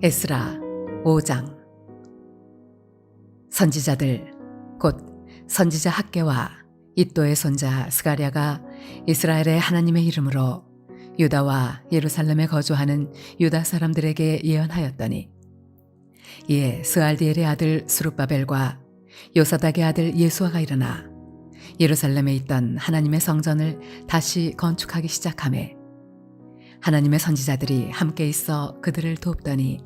에스라 5장. 선지자들 곧 선지자 학계와 이또의 손자 스가랴가 이스라엘의 하나님의 이름으로 유다와 예루살렘에 거주하는 유다 사람들에게 예언하였더니 이에 스알디엘의 아들 수룹바벨과 요사닥의 아들 예수아가 일어나 예루살렘에 있던 하나님의 성전을 다시 건축하기 시작하매 하나님의 선지자들이 함께 있어 그들을 돕더니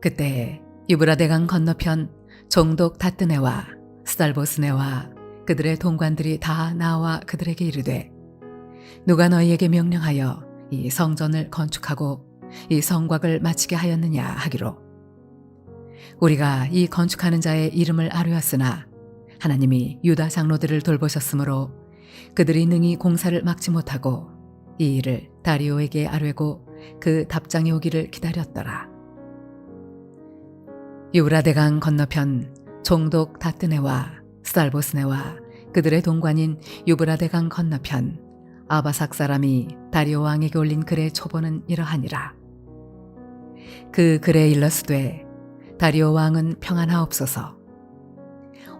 그때 유브라데강 건너편 종독 다뜨네와 스달보스네와 그들의 동관들이 다 나와 그들에게 이르되 누가 너희에게 명령하여 이 성전을 건축하고 이 성곽을 마치게 하였느냐 하기로? 우리가 이 건축하는 자의 이름을 아뢰었으나 하나님이 유다 장로들을 돌보셨으므로 그들이 능히 공사를 막지 못하고 이 일을 다리오에게 아뢰고 그 답장이 오기를 기다렸더라. 유브라데강 건너편 종독 다뜨네와 스달보스네와 그들의 동관인 유브라데강 건너편 아바삭 사람이 다리오 왕에게 올린 글의 초보는 이러하니라. 그 글에 일러스되 다리오 왕은 평안하옵소서.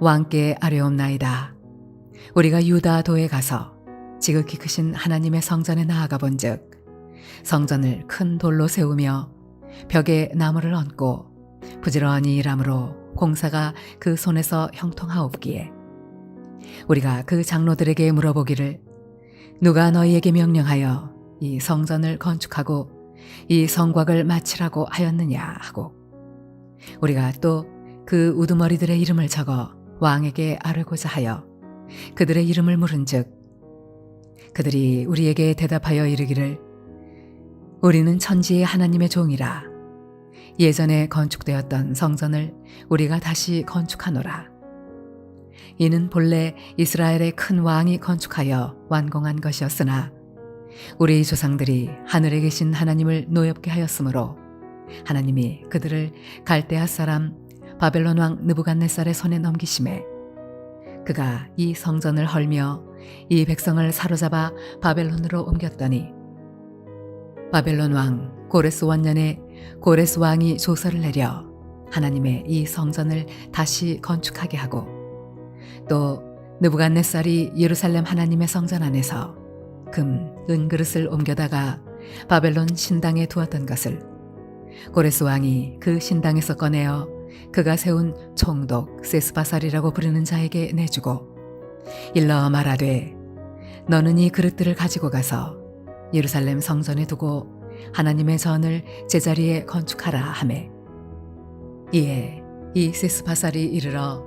왕께 아뢰옵나이다. 우리가 유다 도에 가서 지극히 크신 하나님의 성전에 나아가 본즉 성전을 큰 돌로 세우며 벽에 나무를 얹고 부지런히 일함으로 공사가 그 손에서 형통하옵기에 우리가 그 장로들에게 물어보기를 누가 너희에게 명령하여 이 성전을 건축하고 이 성곽을 마치라고 하였느냐 하고 우리가 또 그 우두머리들의 이름을 적어 왕에게 아뢰고자 하여 그들의 이름을 물은즉 그들이 우리에게 대답하여 이르기를 우리는 천지의 하나님의 종이라. 예전에 건축되었던 성전을 우리가 다시 건축하노라. 이는 본래 이스라엘의 큰 왕이 건축하여 완공한 것이었으나 우리 조상들이 하늘에 계신 하나님을 노엽게 하였으므로 하나님이 그들을 갈대아 사람 바벨론 왕 느부갓네살의 손에 넘기심에 그가 이 성전을 헐며 이 백성을 사로잡아 바벨론으로 옮겼더니 바벨론 왕 고레스 원년에 고레스 왕이 조서를 내려 하나님의 이 성전을 다시 건축하게 하고 또 느부갓네살이 예루살렘 하나님의 성전 안에서 금, 은 그릇을 옮겨다가 바벨론 신당에 두었던 것을 고레스 왕이 그 신당에서 꺼내어 그가 세운 총독 세스바살이라고 부르는 자에게 내주고 일러 말하되 너는 이 그릇들을 가지고 가서 예루살렘 성전에 두고 하나님의 전을 제자리에 건축하라 하매 이에 이 세스바살이 이르러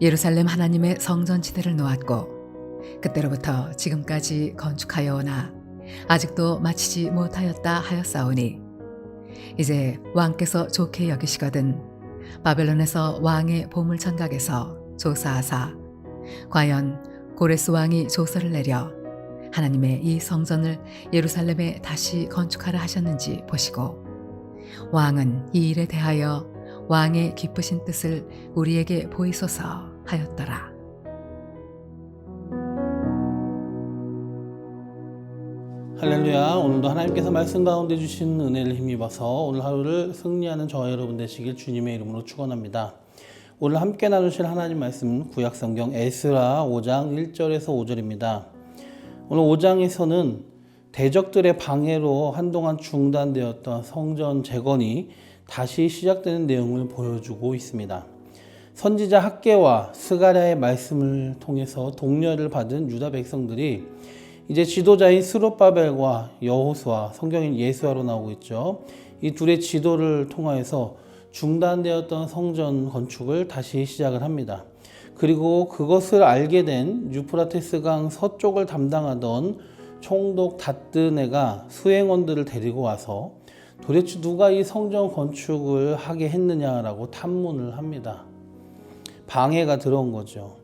예루살렘 하나님의 성전 지대를 놓았고 그때로부터 지금까지 건축하여 오나 아직도 마치지 못하였다 하였사오니 이제 왕께서 좋게 여기시거든 바벨론에서 왕의 보물 장각에서 조사하사 과연 고레스 왕이 조서를 내려 하나님의 이 성전을 예루살렘에 다시 건축하라 하셨는지 보시고 왕은 이 일에 대하여 왕의 기쁘신 뜻을 우리에게 보이소서 하였더라. 할렐루야. 오늘도 하나님께서 말씀 가운데 주신 은혜를 힘입어서 오늘 하루를 승리하는 저와 여러분 되시길 주님의 이름으로 축원합니다. 오늘 함께 나누실 하나님 말씀 구약 성경 에스라 5장 1절에서 5절입니다. 오늘 5장에서는 대적들의 방해로 한동안 중단되었던 성전 재건이 다시 시작되는 내용을 보여주고 있습니다. 선지자 학계와 스가랴의 말씀을 통해서 독려를 받은 유다 백성들이 이제 지도자인 스룹바벨과 여호수아, 성경인 예수아로 나오고 있죠. 이 둘의 지도를 통하여서 중단되었던 성전 건축을 다시 시작을 합니다. 그리고 그것을 알게 된 유프라테스강 서쪽을 담당하던 총독 다뜨네가 수행원들을 데리고 와서 도대체 누가 이 성전 건축을 하게 했느냐라고 탐문을 합니다. 방해가 들어온 거죠.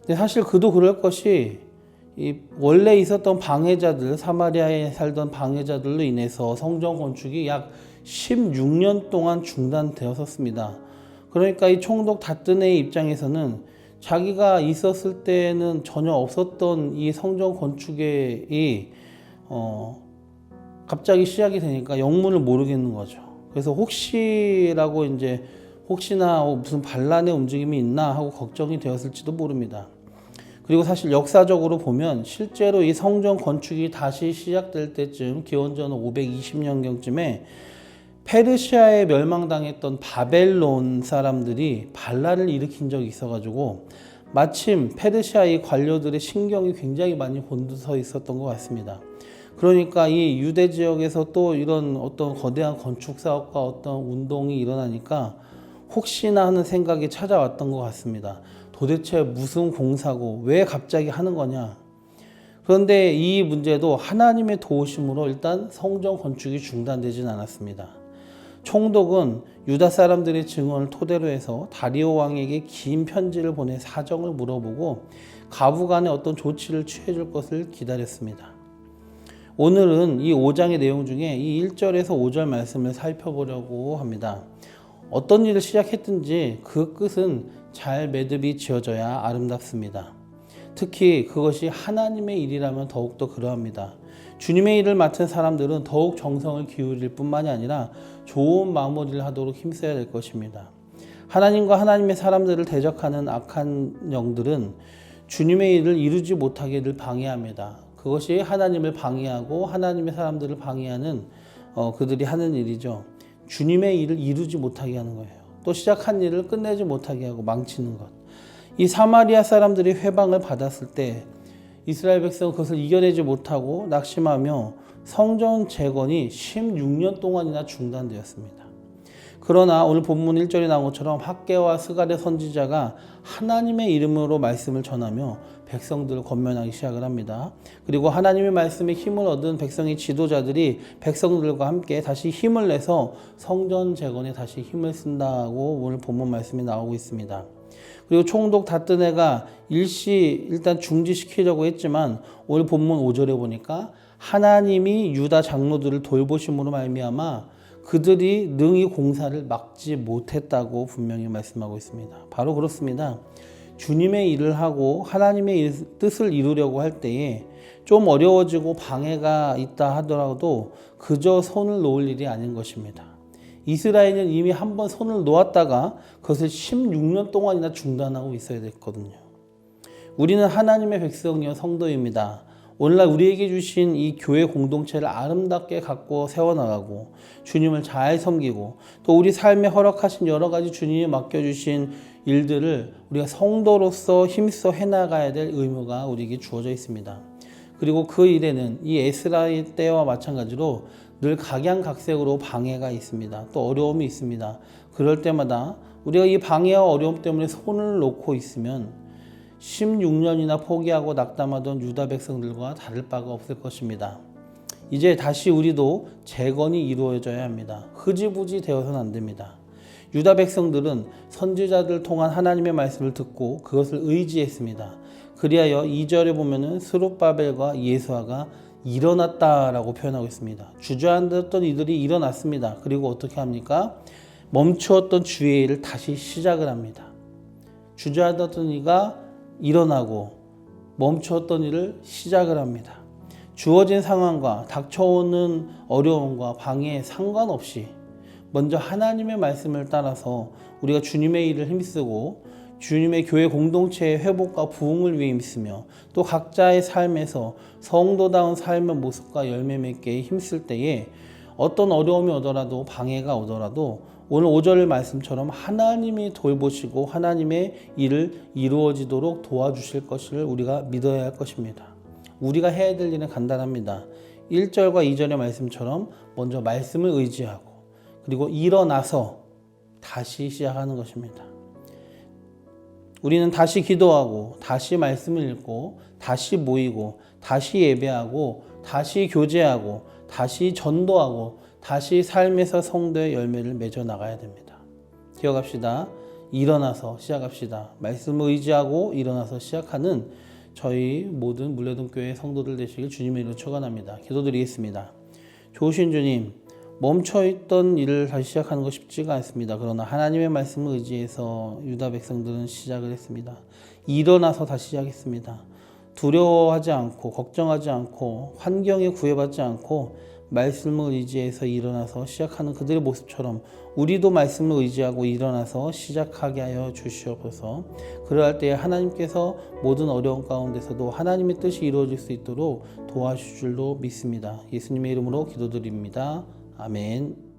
근데 사실 그도 그럴 것이 이 원래 있었던 방해자들 사마리아에 살던 방해자들로 인해서 성전 건축이 약 16년 동안 중단되었었습니다. 그러니까 이 총독 다뜨네의 입장에서는 자기가 있었을 때는 전혀 없었던 이 성전 건축에 이 어, 갑자기 시작이 되니까 영문을 모르겠는 거죠. 그래서 혹시라고 이제 혹시나 무슨 반란의 움직임이 있나 하고 걱정이 되었을지도 모릅니다. 그리고 사실 역사적으로 보면 실제로 이 성전 건축이 다시 시작될 때쯤 기원전 520년경쯤에 페르시아에 멸망당했던 바벨론 사람들이 반란을 일으킨 적이 있어가지고 마침 페르시아의 관료들의 신경이 굉장히 많이 곤두서 있었던 것 같습니다. 그러니까 이 유대 지역에서 또 이런 어떤 거대한 건축 사업과 어떤 운동이 일어나니까 혹시나 하는 생각이 찾아왔던 것 같습니다. 도대체 무슨 공사고 왜 갑자기 하는 거냐? 그런데 이 문제도 하나님의 도우심으로 일단 성전 건축이 중단되진 않았습니다. 총독은 유다 사람들의 증언을 토대로 해서 다리오 왕에게 긴 편지를 보내 사정을 물어보고 가부간에 어떤 조치를 취해줄 것을 기다렸습니다. 오늘은 이 5장의 내용 중에 이 1절에서 5절 말씀을 살펴보려고 합니다. 어떤 일을 시작했든지 그 끝은 잘 매듭이 지어져야 아름답습니다. 특히 그것이 하나님의 일이라면 더욱더 그러합니다. 주님의 일을 맡은 사람들은 더욱 정성을 기울일 뿐만이 아니라 좋은 마무리를 하도록 힘써야 될 것입니다. 하나님과 하나님의 사람들을 대적하는 악한 영들은 주님의 일을 이루지 못하게 늘 방해합니다. 그것이 하나님을 방해하고 하나님의 사람들을 방해하는 어, 그들이 하는 일이죠. 주님의 일을 이루지 못하게 하는 거예요. 또 시작한 일을 끝내지 못하게 하고 망치는 것. 이 사마리아 사람들이 회방을 받았을 때 이스라엘 백성은 그것을 이겨내지 못하고 낙심하며 성전 재건이 16년 동안이나 중단되었습니다. 그러나 오늘 본문 1절에 나온 것처럼 학계와 스가랴 선지자가 하나님의 이름으로 말씀을 전하며 백성들을 권면하기 시작을 합니다. 그리고 하나님의 말씀에 힘을 얻은 백성의 지도자들이 백성들과 함께 다시 힘을 내서 성전 재건에 다시 힘을 쓴다고 오늘 본문 말씀이 나오고 있습니다. 그리고 총독 다뜨네가 일시 일단 중지시키려고 했지만 오늘 본문 5절에 보니까 하나님이 유다 장로들을 돌보심으로 말미암아 그들이 능히 공사를 막지 못했다고 분명히 말씀하고 있습니다. 바로 그렇습니다. 주님의 일을 하고 하나님의 뜻을 이루려고 할 때에 좀 어려워지고 방해가 있다 하더라도 그저 손을 놓을 일이 아닌 것입니다. 이스라엘은 이미 한 번 손을 놓았다가 그것을 16년 동안이나 중단하고 있어야 됐거든요. 우리는 하나님의 백성이요 성도입니다. 오늘날 우리에게 주신 이 교회 공동체를 아름답게 갖고 세워나가고 주님을 잘 섬기고 또 우리 삶에 허락하신 여러 가지 주님이 맡겨주신 일들을 우리가 성도로서 힘써 해나가야 될 의무가 우리에게 주어져 있습니다. 그리고 그 일에는 이 에스라의 때와 마찬가지로 늘 각양각색으로 방해가 있습니다. 또 어려움이 있습니다. 그럴 때마다 우리가 이 방해와 어려움 때문에 손을 놓고 있으면 16년이나 포기하고 낙담하던 유다 백성들과 다를 바가 없을 것입니다. 이제 다시 우리도 재건이 이루어져야 합니다. 흐지부지 되어서는 안 됩니다. 유다 백성들은 선지자들 통한 하나님의 말씀을 듣고 그것을 의지했습니다. 그리하여 2절에 보면은 스룹바벨과 예수아가 일어났다라고 표현하고 있습니다. 주저앉았던 이들이 일어났습니다. 그리고 어떻게 합니까? 멈추었던 주의 일을 다시 시작을 합니다. 주저앉았던 이가 일어나고 멈추었던 일을 시작을 합니다. 주어진 상황과 닥쳐오는 어려움과 방해에 상관없이 먼저 하나님의 말씀을 따라서 우리가 주님의 일을 힘쓰고 주님의 교회 공동체의 회복과 부흥을 위해 힘쓰며 또 각자의 삶에서 성도다운 삶의 모습과 열매 맺게 힘쓸 때에 어떤 어려움이 오더라도 방해가 오더라도 오늘 5절 말씀처럼 하나님이 돌보시고 하나님의 일을 이루어지도록 도와주실 것을 우리가 믿어야 할 것입니다. 우리가 해야 될 일은 간단합니다. 1절과 2절의 말씀처럼 먼저 말씀을 의지하고 그리고 일어나서 다시 시작하는 것입니다. 우리는 다시 기도하고 다시 말씀을 읽고 다시 모이고 다시 예배하고 다시 교제하고 다시 전도하고 다시 삶에서 성도의 열매를 맺어 나가야 됩니다. 기억합시다. 일어나서 시작합시다. 말씀을 의지하고 일어나서 시작하는 저희 모든 물레동 교회 성도들 되시길 주님의 이름으로 축원합니다. 기도드리겠습니다. 좋으신 주님, 멈춰있던 일을 다시 시작하는 것 쉽지가 않습니다. 그러나 하나님의 말씀을 의지해서 유다 백성들은 시작을 했습니다. 일어나서 다시 시작했습니다. 두려워하지 않고 걱정하지 않고 환경에 구애받지 않고 말씀을 의지해서 일어나서 시작하는 그들의 모습처럼 우리도 말씀을 의지하고 일어나서 시작하게 하여 주시옵소서. 그러할 때에 하나님께서 모든 어려운 가운데서도 하나님의 뜻이 이루어질 수 있도록 도와주실 줄로 믿습니다. 예수님의 이름으로 기도드립니다. 아멘.